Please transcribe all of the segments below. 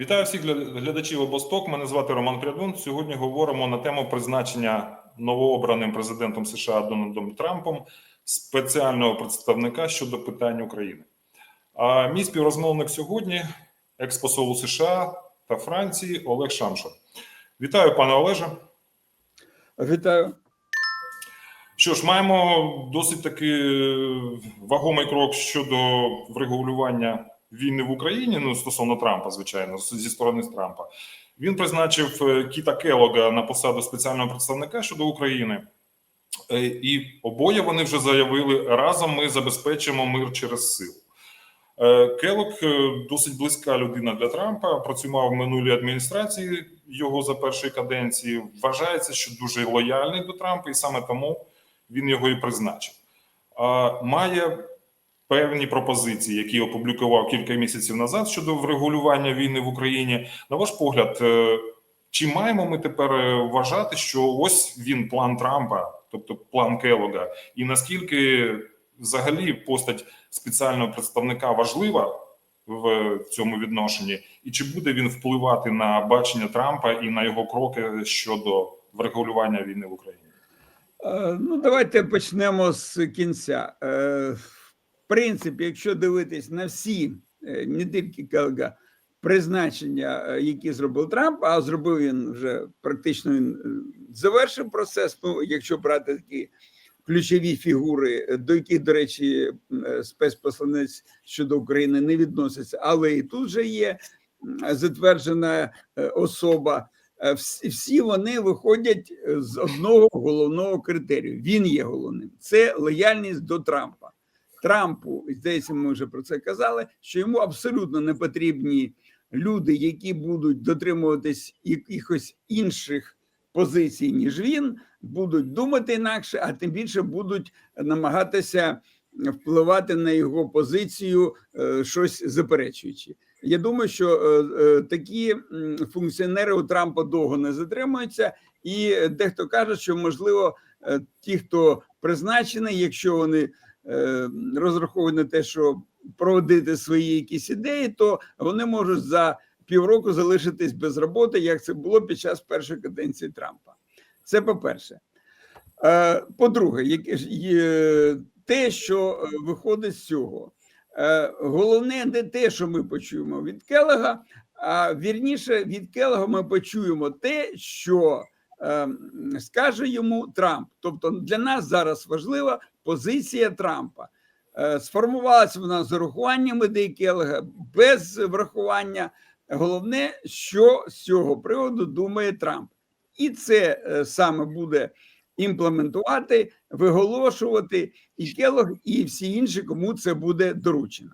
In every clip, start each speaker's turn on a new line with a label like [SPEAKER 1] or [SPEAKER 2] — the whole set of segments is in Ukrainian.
[SPEAKER 1] Вітаю всіх глядачів обосток. Мене звати Роман Прядун. Сьогодні говоримо на тему призначення новообраним президентом США Дональдом Трампом спеціального представника щодо питань України. А мій співрозмовник сьогодні експосол США та Франції Олег Шамшин. Вітаю, пане Олеже.
[SPEAKER 2] Вітаю.
[SPEAKER 1] Що ж, маємо досить таки вагомий крок щодо врегулювання війни в Україні. Ну стосовно Трампа, звичайно, зі сторони Трампа. Він призначив е, Кіта Келога на посаду спеціального представника щодо України. Е, І обоє вони вже заявили разом. Ми забезпечимо мир через силу. Е, Келог е, досить близька людина для Трампа. Працював в минулій адміністрації його за першої каденції. Вважається, що дуже лояльний до Трампа, і саме тому він його і призначив. Має певні пропозиції, які опублікував кілька місяців назад щодо врегулювання війни в Україні. На ваш погляд, е, чи маємо ми тепер е, вважати, що ось він план Трампа, тобто план Келога, і наскільки взагалі постать спеціального представника важлива в цьому відношенні, і чи буде він впливати на бачення Трампа і на його кроки щодо врегулювання війни в Україні?
[SPEAKER 2] Е, Ну, давайте почнемо з кінця. Принципі, якщо дивитись на всі, е, не тільки Келга, призначення, е, які зробив Трамп, а зробив він вже практично він е, завершив процес. Ну, якщо брати такі ключові фігури, до яких, до речі, спецпосланець щодо України не відноситься, але і тут же є затверджена особа. Всі- вони виходять з одного головного критерію. Він є головним. Це лояльність до Трампа. Трампу, здається, ми вже про це казали, що йому абсолютно не потрібні люди, які будуть дотримуватись якихось інших позицій, ніж він, будуть думати інакше, а тим більше будуть намагатися впливати на його позицію, е, щось заперечуючи. Я думаю, що е, е, такі функціонери у Трампа довго не затримуються, і дехто каже, що можливо ті, хто призначений, якщо вони е, розраховують на те, що проводити свої якісь ідеї, то вони можуть за півроку залишитись без роботи, як це було під час першої каденції Трампа. Це по-перше. Е, По-друге, те, що е, виходить з цього. Головне не те, що ми почуємо від Келега, а вірніше від Келега ми почуємо те, що скаже йому Трамп. Тобто для нас зараз важлива позиція Трампа. Е, Сформувалася вона з урахуванням ідей Келега, без врахування. Головне, що з цього приводу думає Трамп, і це е, саме буде імплементувати, виголошувати і Келог, і всі інші, кому це буде доручено.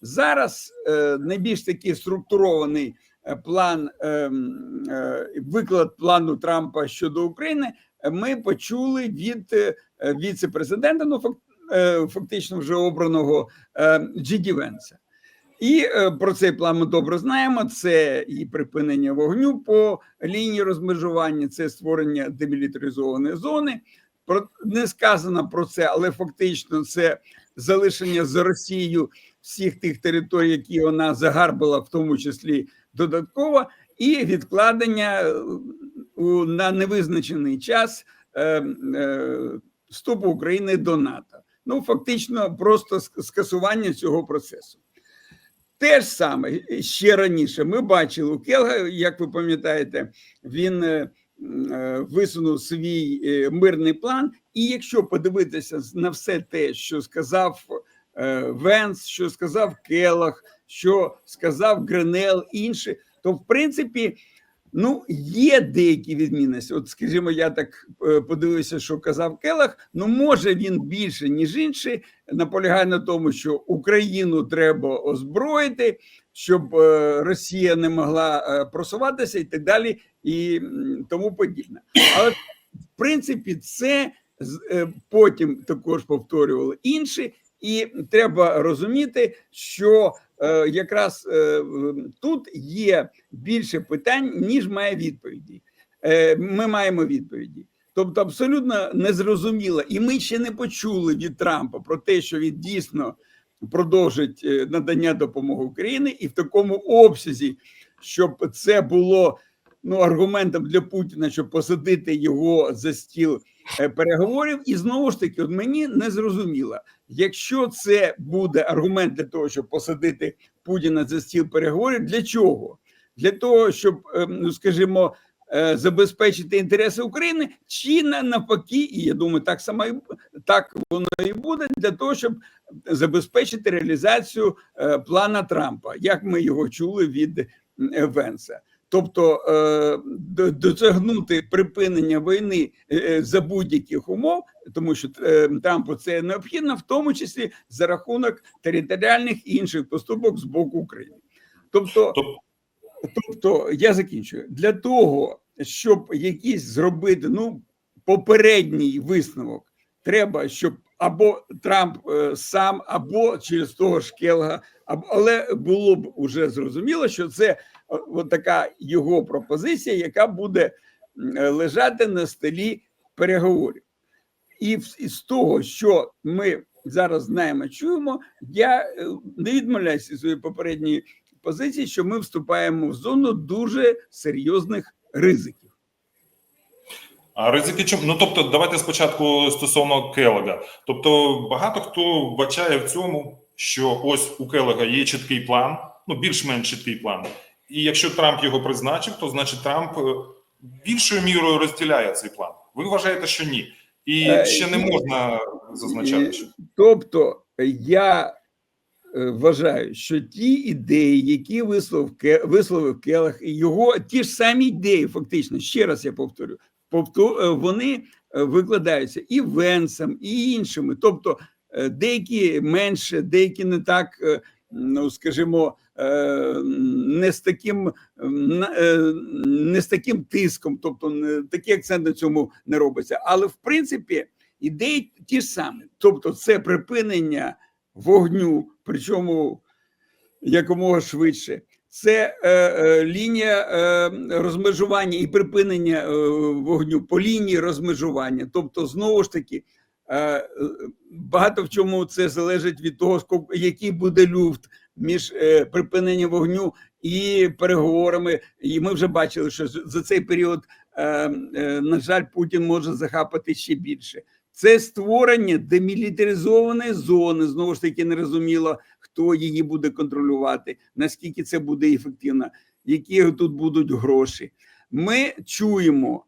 [SPEAKER 2] Зараз е, найбільш такий структурований план, е, м, е, виклад плану Трампа щодо України. Ми почули від е, віце-президента, ну фактично вже обраного Джиді Венса. І про цей план ми добре знаємо. Це і припинення вогню по лінії розмежування, це створення демілітаризованої зони. Про не сказано про це, але фактично це залишення за Росією всіх тих територій, які вона загарбила, в тому числі додатково, і відкладення е, на невизначений час е, е, вступу України до НАТО. Ну фактично, просто скасування цього процесу. Те ж саме ще раніше ми бачили у Келга, як ви пам'ятаєте, він висунув свій мирний план. І якщо подивитися на все те, що сказав Венс, що сказав Келах, що сказав Гренел, інші, то в принципі. Ну, є деякі відмінності. От, скажімо, я так е, подивився, що казав Келах. Ну, може він більше, ніж інші, наполягає на тому, що Україну треба озброїти, щоб е, Росія не могла е, просуватися і так далі, і тому подібне. Але в принципі, це потім також повторювали інші, і треба розуміти, що якраз е, тут є більше питань, ніж має відповіді. Е, Ми маємо відповіді. Тобто, абсолютно незрозуміло, і ми ще не почули від Трампа про те, що він дійсно продовжить е, надання допомоги Україні і в такому обсязі, щоб це було ну, аргументом для Путіна, щоб посадити його за стіл е, переговорів. І знову ж таки, от мені не зрозуміло, якщо це буде аргумент для того, щоб посадити Путіна за стіл переговорів, для чого? Для того, щоб, е, ну скажімо, е, забезпечити інтереси України, чи на- навпаки, і я думаю, так само і так воно і буде для того, щоб забезпечити реалізацію е, плана Трампа, як ми його чули від е, Венса. Тобто е, досягнути припинення війни е, за будь-яких умов, тому що е, Трампу це необхідно, в тому числі за рахунок територіальних і інших поступок з боку України. Тобто,
[SPEAKER 1] Тобто,
[SPEAKER 2] я закінчую для того, щоб якийсь зробити ну попередній висновок, треба, щоб або Трамп е, сам, або через того ж Келга, але було б уже зрозуміло, що це е, от така його пропозиція, яка буде е, лежати на столі переговорів. І із того, що ми зараз знаємо, чуємо, я е, не відмовляюся від своєї попередньої позиції, що ми вступаємо в зону дуже серйозних ризиків.
[SPEAKER 1] А ризики чому? Ну тобто, давайте спочатку стосовно Келега. Тобто, багато хто вбачає в цьому, що ось у Келега є чіткий план, ну більш-менш чіткий план. І якщо Трамп його призначив, то значить Трамп е, більшою мірою розділяє цей план. Ви вважаєте, що ні? І
[SPEAKER 2] Е,
[SPEAKER 1] ще не можна зазначати, що
[SPEAKER 2] Тобто, я е, вважаю, що ті ідеї, які висловив, висловив Келах, і його ті ж самі ідеї, фактично, ще раз я повторю, повтор, е, вони е, викладаються і Венсом, і іншими. Тобто, е, деякі менше, деякі не так, е, ну скажімо, е, не з таким е, не з таким тиском, тобто такий акцент на цьому не робиться. Але в принципі ідеї ті ж самі. Тобто, це припинення вогню, причому якомога швидше. Це е, е, лінія е, розмежування і припинення е, вогню по лінії розмежування. Тобто, знову ж таки, е, е, багато в чому це залежить від того, який буде люфт між е, припиненням вогню і переговорами. І ми вже бачили, що за цей період, е, е, на жаль, Путін може захапати ще більше. Це створення демілітаризованої зони. Знову ж таки, не розуміло, хто її буде контролювати, наскільки це буде ефективно, які тут будуть гроші. Ми чуємо.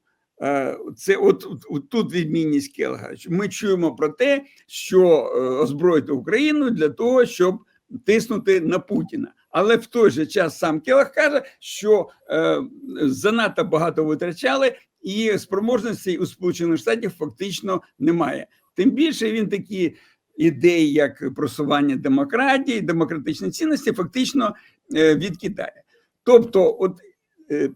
[SPEAKER 2] Це от, от, тут відмінність Келга. Ми чуємо про те, що озброїти Україну для того, щоб тиснути на Путіна. Але в той же час сам Келах каже, що е, занадто багато витрачали, і спроможностей у Сполучених Штатів фактично немає. Тим більше він такі ідеї, як просування демократії, демократичні цінності, фактично е, відкидає. Тобто, от е,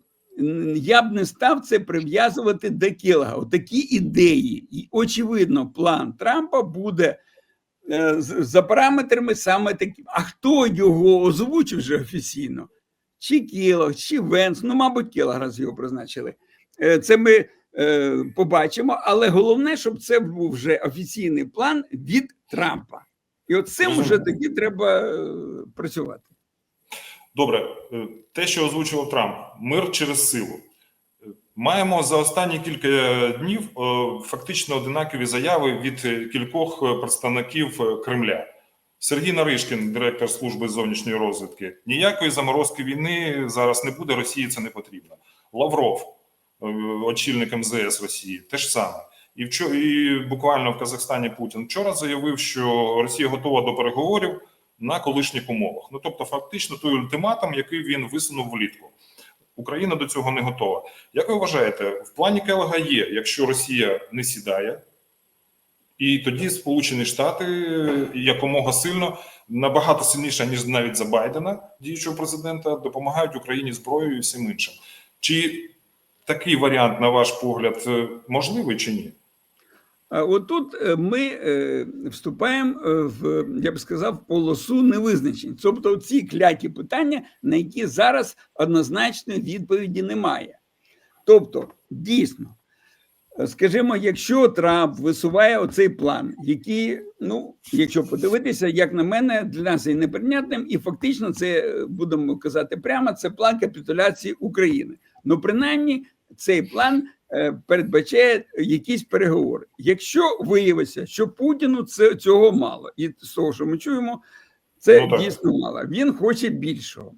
[SPEAKER 2] я б не став це прив'язувати до Келга. Такі ідеї, і очевидно, план Трампа буде за параметрами саме таким. А хто його озвучив вже офіційно? Чи Келог, чи Венс, ну, мабуть, Келог раз його призначили. Е, Це ми е, побачимо, але головне, щоб це був вже офіційний план від Трампа. І от цим вже тоді треба е, працювати.
[SPEAKER 1] Добре, е, те, що озвучував Трамп, мир через силу. Е, Маємо за останні кілька днів е, фактично одинакові заяви від е, кількох е, представників е, Кремля. Сергій Наришкін, директор служби зовнішньої розвідки. Ніякої заморозки війни зараз не буде. Росії це не потрібно. Лавров, е, очільник МЗС Росії, те ж саме. І вчора, і буквально в Казахстані Путін вчора заявив, що Росія готова до переговорів на колишніх умовах. Ну тобто, фактично, той ультиматум, який він висунув влітку. Україна до цього не готова. Як ви вважаєте, в плані Келега є, якщо Росія не сідає, і тоді Сполучені Штати якомога сильно, набагато сильніше, ніж навіть за Байдена, діючого президента, допомагають Україні зброєю і всім іншим. Чи такий варіант, на ваш погляд, е, можливий чи ні?
[SPEAKER 2] Отут е, ми е, вступаємо е, в, я б сказав, полосу невизначень. Тобто ці кляті питання, на які зараз однозначної відповіді немає. Тобто, дійсно, Скажімо, якщо Трамп висуває оцей план, який, ну, якщо подивитися, як на мене, для нас є неприйнятним, і фактично це будемо казати прямо, це план капітуляції України. Ну, принаймні, цей план е, передбачає якісь переговори. Якщо виявиться, що Путіну це цього мало, і з того, що ми чуємо, це
[SPEAKER 1] Ну,
[SPEAKER 2] дійсно мало. Він хоче більшого.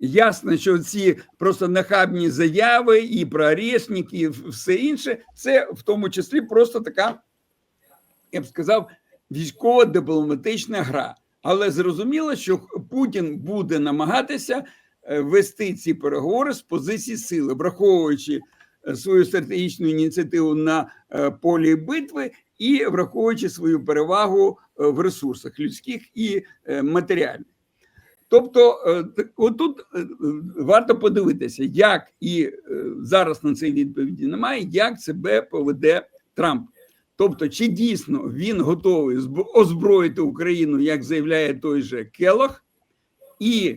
[SPEAKER 2] Ясно, що ці просто нахабні заяви і про орешники, і все інше, це в тому числі просто така, я б сказав, військово-дипломатична гра. Але зрозуміло, що Путін буде намагатися вести ці переговори з позиції сили, враховуючи е, свою стратегічну ініціативу на е, полі битви і враховуючи свою перевагу е, в ресурсах людських і е, матеріальних. Тобто, е, отут е, е, варто подивитися, як і е, зараз на це відповіді немає, як себе поведе Трамп. Тобто, чи дійсно він готовий озброїти Україну, як заявляє той же Келох, е, і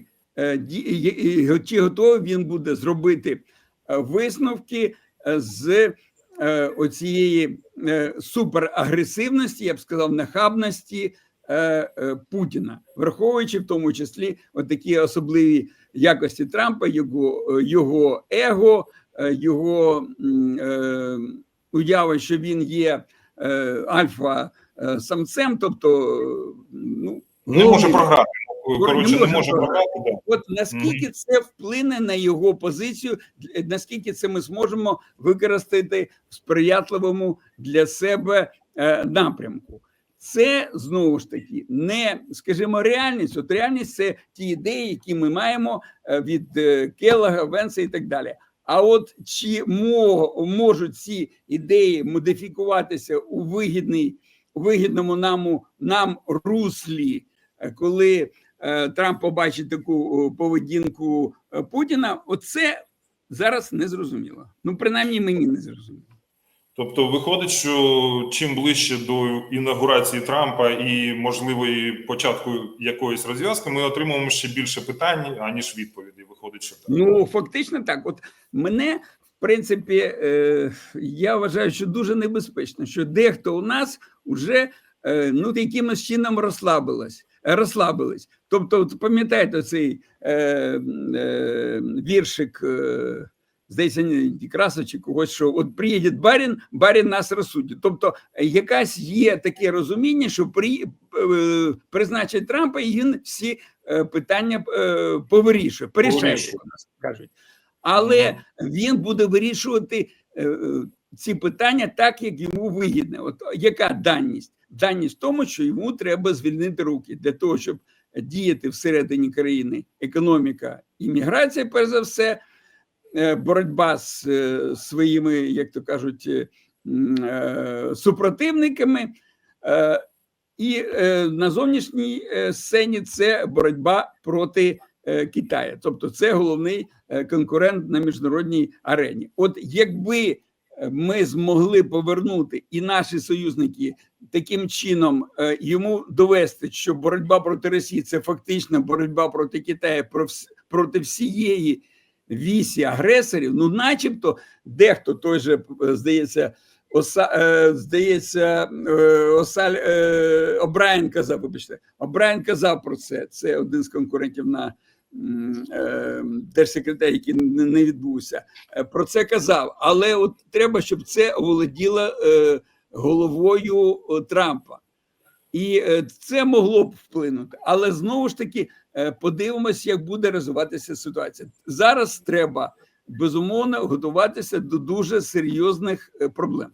[SPEAKER 2] чи готовий він буде зробити е, висновки е, з е, оцієї е, суперагресивності, я б сказав, нахабності е, е, Путіна, враховуючи в тому числі такі особливі якості Трампа, його, е, його его, е, його е, уява, що він є е, альфа е, самцем, тобто е, ну,
[SPEAKER 1] Не може програти. Коротше, не
[SPEAKER 2] може програти.
[SPEAKER 1] Да.
[SPEAKER 2] От наскільки це вплине на його позицію, наскільки це ми зможемо використати в сприятливому для себе е, напрямку? Це знову ж таки не, скажімо, реальність. От реальність це ті ідеї, які ми маємо е, від е, Келлога, Венса і так далі. А от чи мо- можуть ці ідеї модифікуватися у вигідний, у вигідному нам, нам руслі, коли Трамп побачить таку поведінку е, Путіна, оце зараз не зрозуміло. Ну, принаймні, мені не зрозуміло.
[SPEAKER 1] Тобто виходить, що чим ближче до інаугурації Трампа і можливої початку якоїсь розв'язки, ми отримуємо ще більше питань, аніж відповідей. Виходить, що так.
[SPEAKER 2] Ну, фактично так. От мене, в принципі, е, я вважаю, що дуже небезпечно, що дехто у нас вже е, ну, якимось чином розслабилось. Розслабились. Тобто, пам'ятаєте цей е, е, віршик, е, здається, не Краса чи когось, що от приїде барін, барін нас розсудить. Тобто, якась є таке розуміння, що при, е, призначить Трампа, і він всі е, питання е, повирішує, порішає, нас кажуть. Але він буде вирішувати е, е, ці питання так, як йому вигідне. От яка даність? Даність в тому, що йому треба звільнити руки для того, щоб діяти всередині країни економіка і міграція, перш за все, е, боротьба з е, своїми, як то кажуть, е, супротивниками. І на зовнішній сцені це боротьба проти Китаю. Тобто, це головний конкурент на міжнародній арені. От якби ми змогли повернути і наші союзники таким чином е, йому довести, що боротьба проти Росії це фактично боротьба проти Китаю, проти всієї вісі агресорів. Ну, начебто, дехто той же здається. Оса, е, здається, е, Осаль Обрайен казав, вибачте, Обрайен казав про це. Це один з конкурентів на м, е, держсекретар, який не, відбувся. Е, Про це казав. Але от треба, щоб це оволоділо е, головою е, Трампа. І це могло б вплинути. Але знову ж таки подивимось, як буде розвиватися ситуація. Зараз треба безумовно готуватися до дуже серйозних проблем.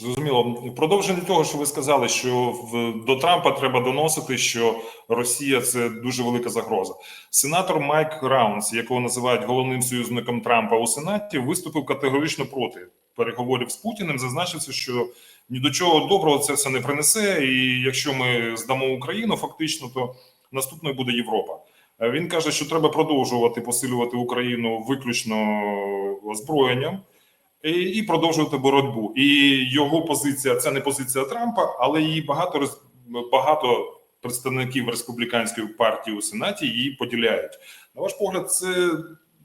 [SPEAKER 1] Зрозуміло. Продовження того, що ви сказали, що в до Трампа треба доносити, що Росія це дуже велика загроза. Сенатор Майк Раунс, якого називають головним союзником Трампа у Сенаті, виступив категорично проти переговорів з Путіним. Зазначився, що ні до чого доброго це все не принесе. І якщо ми здамо Україну, фактично, то наступною буде Європа. Він каже, що треба продовжувати посилювати Україну виключно озброєнням і, продовжувати боротьбу. І його позиція це не позиція Трампа, але її багато багато представників республіканської партії у сенаті її поділяють. На ваш погляд, це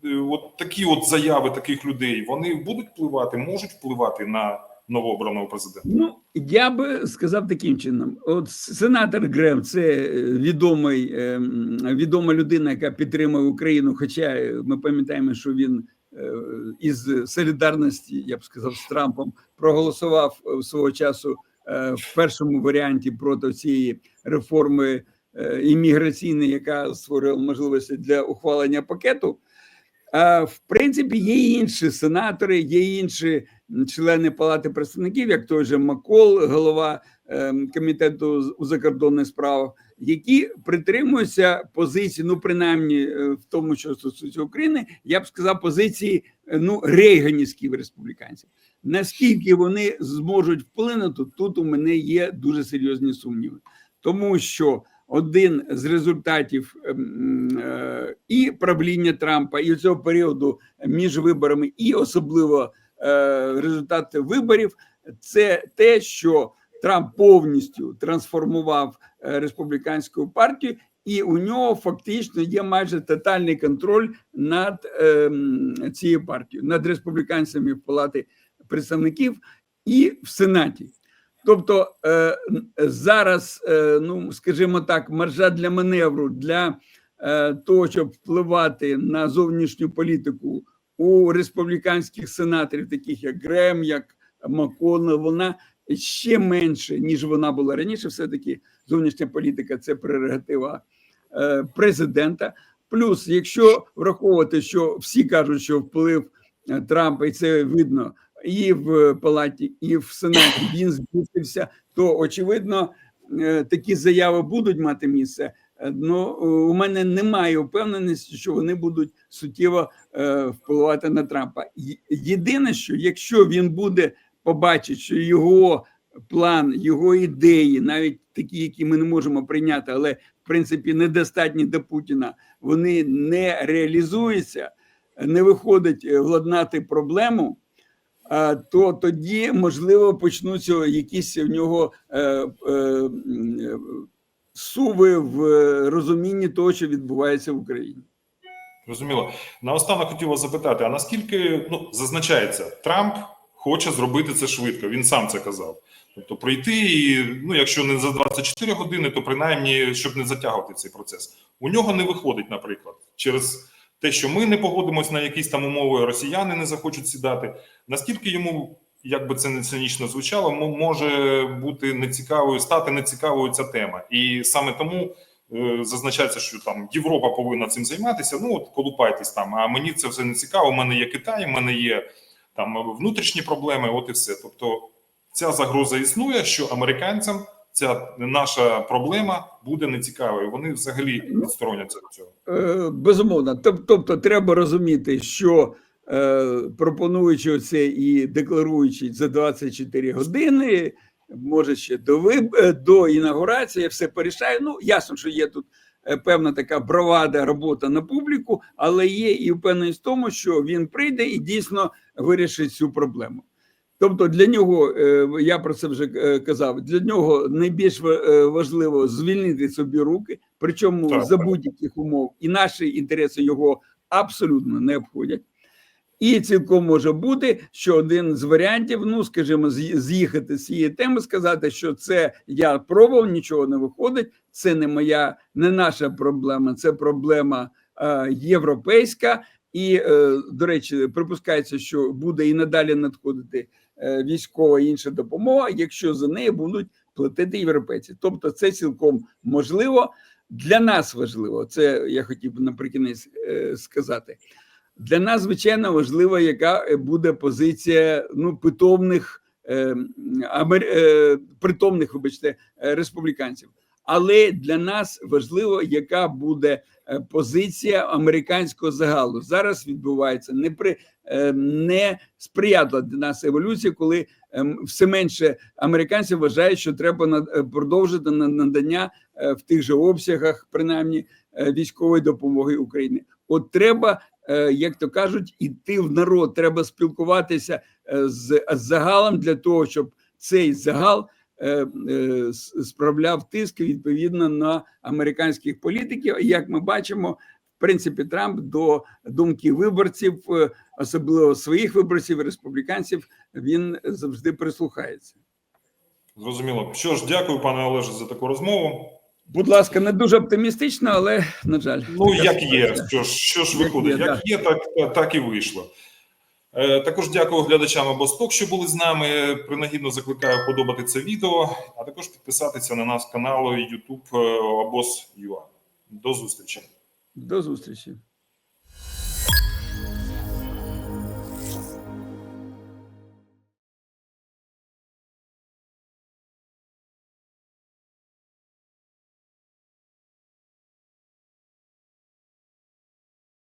[SPEAKER 1] е, от такі от заяви таких людей вони будуть впливати, можуть впливати на новообраного президента.
[SPEAKER 2] Ну, я би сказав таким чином: от сенатор Грем це е, відомий, е, відома людина, яка підтримує Україну. Хоча е, ми пам'ятаємо, що він із солідарності, я б сказав, з Трампом проголосував е, свого часу е, в першому варіанті проти цієї реформи е, імміграційної, яка створила можливості для ухвалення пакету. А в принципі, є інші сенатори, є інші члени Палати представників, як той же Макол, голова ем, комітету у закордонних справах, які притримуються позиції, ну принаймні е, в тому, що стосується України, я б сказав, позиції е, ну рейганівських республіканців. Наскільки вони зможуть вплинути, тут у мене є дуже серйозні сумніви, тому що один з результатів ем, е, і правління Трампа, і цього періоду між виборами, і особливо результати виборів, це те, що Трамп повністю трансформував е, республіканську партію, і у нього фактично є майже тотальний контроль над ем, цією партією, над республіканцями в палаті представників і в Сенаті. Тобто е, зараз, е, ну скажімо так, маржа для маневру для того, щоб впливати на зовнішню політику у республіканських сенаторів, таких як Грем, як Маконел, вона ще менше, ніж вона була раніше. Все таки зовнішня політика це прерогатива е, президента. Плюс, якщо враховувати, що всі кажуть, що вплив е, Трампа, і це видно і в палаті, і в сенаті він збільшився, то очевидно е, такі заяви будуть мати місце. Ну у мене немає впевненості, що вони будуть суттєво впливати на Трампа. Єдине, що якщо він буде побачить, що його план, його ідеї, навіть такі, які ми не можемо прийняти, але в принципі недостатні до Путіна, вони не реалізуються, не виходить е, владнати проблему. То тоді можливо почнуться якісь в нього е, е, суви в розумінні того, що відбувається в Україні.
[SPEAKER 1] Зрозуміло. Наостанок хотів вас запитати: а наскільки ну зазначається, Трамп хоче зробити це швидко? Він сам це казав. Тобто прийти і ну, якщо не за 24 години, то принаймні щоб не затягувати цей процес. У нього не виходить, наприклад, через те, що ми не погодимось на якісь там умови, росіяни не захочуть сідати. Наскільки йому, як би це не цинічно звучало, може бути нецікавою, стати нецікавою ця тема, і саме тому. е, Зазначається, що там Європа повинна цим займатися. Ну от колупайтесь там. А мені це все не цікаво. У мене є Китай, у мене є там внутрішні проблеми. От і все. Тобто, ця загроза існує, що американцям ця наша проблема буде нецікавою. Вони взагалі відстороняться від цього.
[SPEAKER 2] Е, Безумовно, тобто треба розуміти, що е, пропонуючи це і декларуючи за 24 години, може ще до виб... е, до інаугурації, все порішає. Ну ясно, що є тут певна така бровада робота на публіку, але є і впевненість в тому, що він прийде і дійсно вирішить цю проблему. Тобто для нього, е, я про це вже е, казав, для нього найбільш е, важливо звільнити собі руки, причому
[SPEAKER 1] Так,
[SPEAKER 2] за будь-яких умов, і наші інтереси його абсолютно не обходять. І цілком може бути, що один з варіантів, ну скажімо, з'їхати з цієї теми, сказати, що це я пробував, нічого не виходить. Це не моя, не наша проблема, це проблема е, європейська. І, е, до речі, припускається, що буде і надалі надходити е, військова і інша допомога, якщо за неї будуть платити європейці. Тобто, це цілком можливо. Для нас важливо, це я хотів би наприкінець е, сказати. Для нас, звичайно, важливо, яка е, буде позиція ну, питомних, е, е, притомних, вибачте, е, республіканців. Але для нас важливо, яка буде е, позиція американського загалу. Зараз відбувається не при не сприятлива для нас еволюція, коли ем, все менше американців вважають, що треба продовжити на- надання в тих же обсягах, принаймні військової допомоги Україні. От треба, як то кажуть, іти в народ. Треба спілкуватися е, з загалом для того, щоб цей загал е, е, справляв тиск відповідно на американських політиків. Як ми бачимо, в принципі Трамп до думки виборців, е, особливо своїх виборців, республіканців, він завжди прислухається.
[SPEAKER 1] Зрозуміло. Що ж, дякую, пане Олеже, за таку розмову.
[SPEAKER 2] Будь ласка, не дуже оптимістично, але на жаль,
[SPEAKER 1] Ну, як є, що ж, що ж
[SPEAKER 2] Як
[SPEAKER 1] виходить?
[SPEAKER 2] є,
[SPEAKER 1] Як є, так, так, так і вийшло. Е, також дякую глядачам Обосток, що були з нами. Принагідно закликаю подобати це відео, а також підписатися на наш канал YouTube Обоз.ua. До зустрічі.
[SPEAKER 2] До зустрічі.